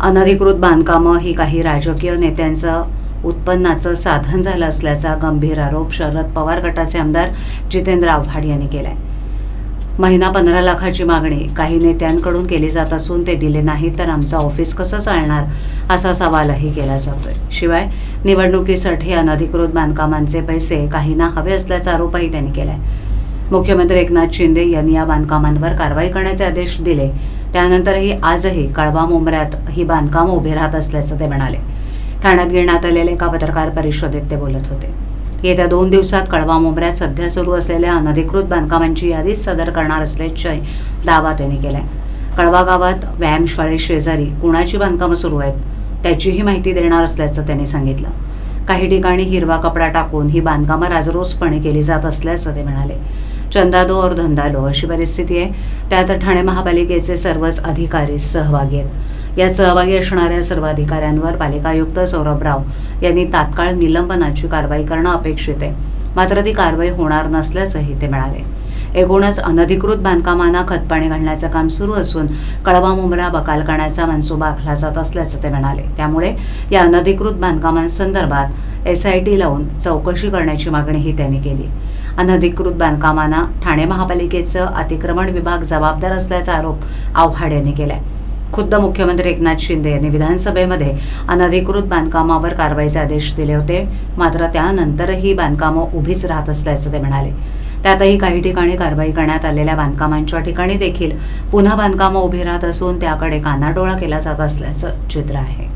अनधिकृत बांधकामं ही काही राजकीय नेत्यांचं उत्पन्नाचं साधन झालं असल्याचा गंभीर आरोप शरद पवार गटाचे आमदार जितेंद्र आव्हाड यांनी केलाय. महिना पंधरा लाखाची मागणी काही नेत्यांकडून केली जात असून ते दिले नाही तर आमचं ऑफिस कसं चालणार असा सवालही केला जातोय. शिवाय निवडणुकीसाठी अनधिकृत बांधकामांचे पैसे काहींना हवे असल्याचा आरोपही त्यांनी केलाय. मुख्यमंत्री एकनाथ शिंदे यांनी या बांधकामांवर कारवाई करण्याचे आदेश दिले. त्यानंतरही आजही कळवा मुंबऱ्यात ही बांधकामं उभी राहत असल्याचं ते म्हणाले. ठाण्यात घेण्यात आलेल्या एका पत्रकार परिषदेत ते बोलत होते. येत्या दोन दिवसात कळवा मुंबऱ्यात सध्या सुरू असलेल्या अनधिकृत बांधकामांची यादी सदर करणार असल्याचा दावा त्यांनी केलाय. कळवा गावात व्यायामशाळे शेजारी कुणाची बांधकामं सुरू आहेत त्याचीही माहिती देणार असल्याचं त्यांनी सांगितलं. काही ठिकाणी हिरवा कपडा टाकून ही बांधकामं राजरोसपणे केली जात असल्याचं ते म्हणाले. चंदा दो और धंदा लो अशी परिस्थिती आहे. त्यात ठाणे महापालिकेचे सर्वच अधिकारी सहभागी आहेत. यात सहभागी असणाऱ्या सर्व अधिकाऱ्यांवर पालिका आयुक्त सौरभ राव यांनी तात्काळ निलंबनाची कारवाई करणं अपेक्षित आहे. मात्र ती कारवाई होणार नसल्याचंही ते म्हणाले. एकूणच अनधिकृत बांधकामांना खतपाणी घालण्याचं काम सुरू असून कळवा मुंबरा बकाल करण्याचा मनसुबा आखला जात असल्याचं ते म्हणाले. त्यामुळे या अनधिकृत बांधकामांसंदर्भात एस आय टी लावून चौकशी करण्याची मागणीही त्यांनी केली. अनधिकृत बांधकामांना ठाणे महापालिकेचं अतिक्रमण विभाग जबाबदार असल्याचा आरोप आव्हाड यांनी केलाय. खुद्द मुख्यमंत्री एकनाथ शिंदे यांनी विधानसभेमध्ये अनधिकृत बांधकामावर कारवाईचे आदेश दिले होते. मात्र त्यानंतरही बांधकामं उभीच राहत असल्याचं ते म्हणाले. त्यातही काही ठिकाणी कारवाई करण्यात आलेल्या बांधकामांच्या ठिकाणी देखील पुन्हा बांधकामं उभी राहत असून त्याकडे कानाडोळा केला जात असल्याचं चित्र आहे.